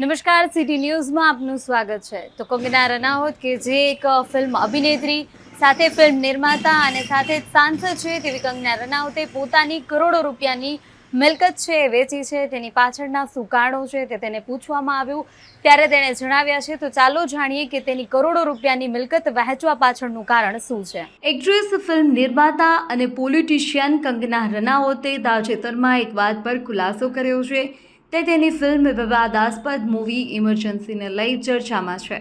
નમસ્કાર સિટી ન્યૂઝમાં આપનું સ્વાગત છે. તો કંગના રનાવત કે જે એક ફિલ્મ અભિનેત્રી, સાથે ફિલ્મ નિર્માતા અને સાથે સાંસદ છે, તેવી કંગના રનાવતે પોતાની કરોડો રૂપિયાની મિલકત છે, એ વેચી છે. તેની પાછળના શું કારણો છે, તે તેને પૂછવામાં આવ્યું. ત્યારે તેણે જણાવ્યા છે, તો ચાલો જાણીએ કે તેની કરોડો રૂપિયાની મિલકત વહેંચવા પાછળનું કારણ શું છે? એક્ટ્રેસ, ફિલ્મ નિર્માતા અને પોલિટિશિયન કંગના રનાવતે તાજેતરમાં એક વાત પર ખુલાસો કર્યો છે. તે તેની ફિલ્મ વિવાદાસ્પદ મૂવી ઇમરજન્સીને લઈ ચર્ચામાં છે.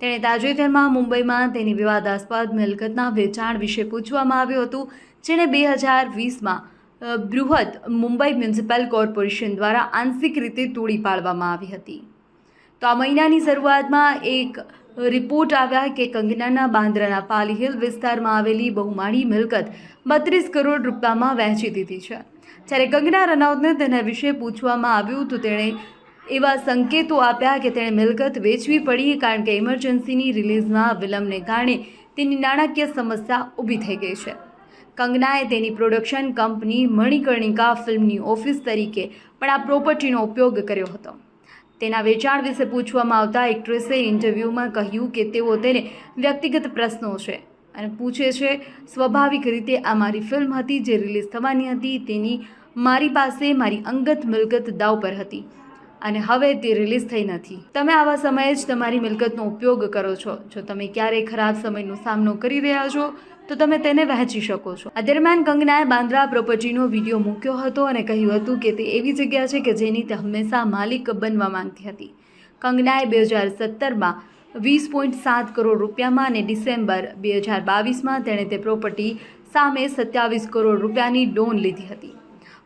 તેણે તાજેતરમાં મુંબઈમાં તેની વિવાદાસ્પદ મિલકતના વેચાણ વિશે પૂછવામાં આવ્યું હતું, જેણે બે હજાર વીસમાં બૃહદ મુંબઈ મ્યુનિસિપલ કોર્પોરેશન દ્વારા આંશિક રીતે તોડી પાડવામાં આવી હતી. તો આ મહિનાની શરૂઆતમાં એક રિપોર્ટ આવ્યા કે કંગનાના બાંદ્રાના પાલી હિલ વિસ્તારમાં આવેલી બહુમાળી મિલકત બત્રીસ કરોડ રૂપિયામાં વહેંચી દીધી છે. જ્યારે કંગના રનૌતને તેના વિશે પૂછવામાં આવ્યું તો તેણે એવા સંકેતો આપ્યા કે તેણે મિલકત વેચવી પડી કારણ કે ઇમરજન્સીની રિલીઝમાં વિલંબને કારણે તેની નાણાકીય સમસ્યા ઊભી થઈ ગઈ છે. કંગનાએ તેની પ્રોડક્શન કંપની મણિકર્ણિકા ફિલ્મની ઓફિસ તરીકે પણ આ પ્રોપર્ટીનો ઉપયોગ કર્યો હતો. તેના વેચાણ વિશે પૂછવામાં આવતા એક્ટ્રેસે ઇન્ટરવ્યૂમાં કહ્યું કે તેઓ તેને વ્યક્તિગત પ્રશ્નો છે. અને પૂછે છે, સ્વાભાવિક રીતે આ મારી ફિલ્મ હતી જે રિલીઝ થવાની હતી, તેની મારી પાસે મારી અંગત મિલકત દાવ પર હતી અને હવે તે રિલીઝ થઈ નથી. તમે આવા સમયે જ તમારી મિલકતનો ઉપયોગ કરો છો. જો તમે ક્યારેય ખરાબ સમયનો સામનો કરી રહ્યા છો, તો તમે તેને વહેંચી શકો છો. આ દરમિયાન કંગનાએ બાંદ્રા પ્રોપર્ટીનો વીડિયો મૂક્યો હતો અને કહ્યું હતું કે તે એવી જગ્યા છે કે જેની તે હંમેશા માલિક બનવા માંગતી હતી. કંગનાએ બે હજાર સત્તરમાં વીસ પોઈન્ટ સાત કરોડ રૂપિયામાં અને ડિસેમ્બર બે હજાર બાવીસમાં તેણે તે પ્રોપર્ટી સામે સત્યાવીસ કરોડ રૂપિયાની લોન લીધી હતી.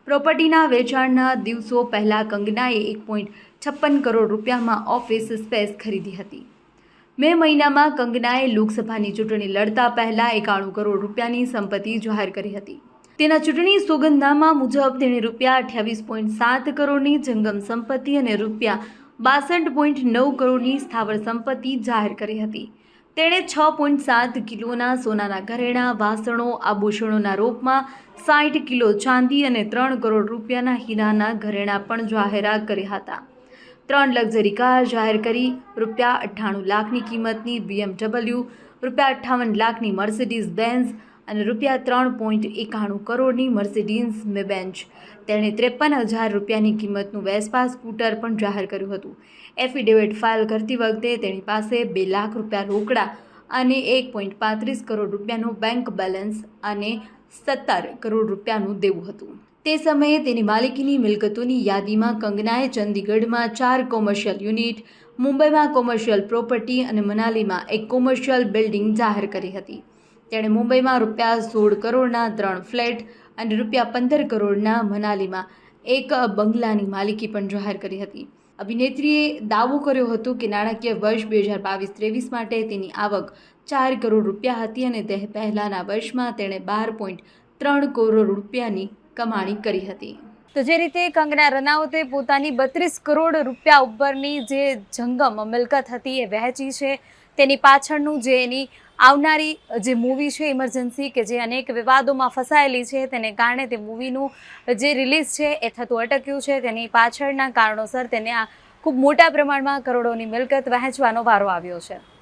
પ્રોપર્ટીના વેચાણના દિવસો પહેલાં કંગનાએ એક પોઈન્ટ છપ્પન કરોડ રૂપિયામાં ઓફિસ સ્પેસ ખરીદી હતી. મે મહિનામાં કંગનાએ લોકસભાની ચૂંટણી લડતા પહેલાં એકાણું કરોડ રૂપિયાની સંપત્તિ જાહેર કરી હતી. તેના ચૂંટણી સોગંદનામા મુજબ તેણે રૂપિયા અઠ્યાવીસ પોઈન્ટ સાત કરોડની જંગમ સંપત્તિ અને રૂપિયા બાસઠ પોઈન્ટ નવ કરોડની સ્થાવર સંપત્તિ જાહેર કરી હતી. તેણે છ પોઈન્ટ સાત કિલોના સોનાના ઘરેણાં, વાસણો, આભૂષણોના રૂપમાં સાઠ કિલો ચાંદી અને ત્રણ કરોડ રૂપિયાના હીરાના ઘરેણાં પણ જાહેરાત કર્યા હતા. ત્રણ લક્ઝરી કાર જાહેર કરી, રૂપિયા અઠ્ઠાણું લાખની કિંમતની બીએમડબલ્યુ રૂપિયા અઠ્ઠાવન લાખની મર્સિડીઝ બેન્ઝ અને રૂપિયા ત્રણ પોઈન્ટ એકાણું કરોડની મર્સિડીઝ મેબેન્ચ. તેણે ત્રેપન હજાર રૂપિયાની કિંમતનું વેસ્પા સ્કૂટર પણ જાહેર કર્યું હતું. એફિડેવિટ ફાઇલ કરતી વખતે તેની પાસે બે લાખ રૂપિયા રોકડા અને એક પોઈન્ટ પાંત્રીસ કરોડ રૂપિયાનું બેંક બેલેન્સ અને સત્તર કરોડ રૂપિયાનું દેવું હતું. તે સમયે તેની માલિકીની મિલકતોની યાદીમાં કંગનાએ ચંદીગઢમાં ચાર કોમર્શિયલ યુનિટ, મુંબઈમાં કોમર્શિયલ પ્રોપર્ટી અને મનાલીમાં એક કોમર્શિયલ બિલ્ડિંગ જાહેર કરી હતી. તેણે મુંબઈમાં રૂપિયા સોળ કરોડના ત્રણ ફ્લેટ અને રૂપિયા પંદર કરોડના મનાલીમાં એક બંગલાની માલિકી પણ જાહેર કરી હતી. અભિનેત્રીએ દાવો કર્યો હતો કે નાણાકીય વર્ષ બે હજાર બાવીસ ત્રેવીસ માટે તેની આવક ચાર કરોડ રૂપિયા હતી અને તે પહેલાંના વર્ષમાં તેણે બાર પોઈન્ટ ત્રણ કરોડ રૂપિયાની કમાણી કરી હતી. તો જે રીતે કંગના રનાવતે પોતાની બત્રીસ કરોડ રૂપિયા ઉપરની જે જંગમ મિલકત હતી એ વહેંચી છે તેની પાછળનું જે એની આવનારી જે મૂવી છે ઇમરજન્સી કે જે અનેક વિવાદોમાં ફસાયેલી છે, તેને કારણે તે મૂવીનું જે રિલીઝ છે, એ થતું અટક્યું છે. તેની પાછળના કારણોસર તેને આ ખૂબ મોટા પ્રમાણમાં કરોડોની મિલકત વહેંચવાનો વારો આવ્યો છે.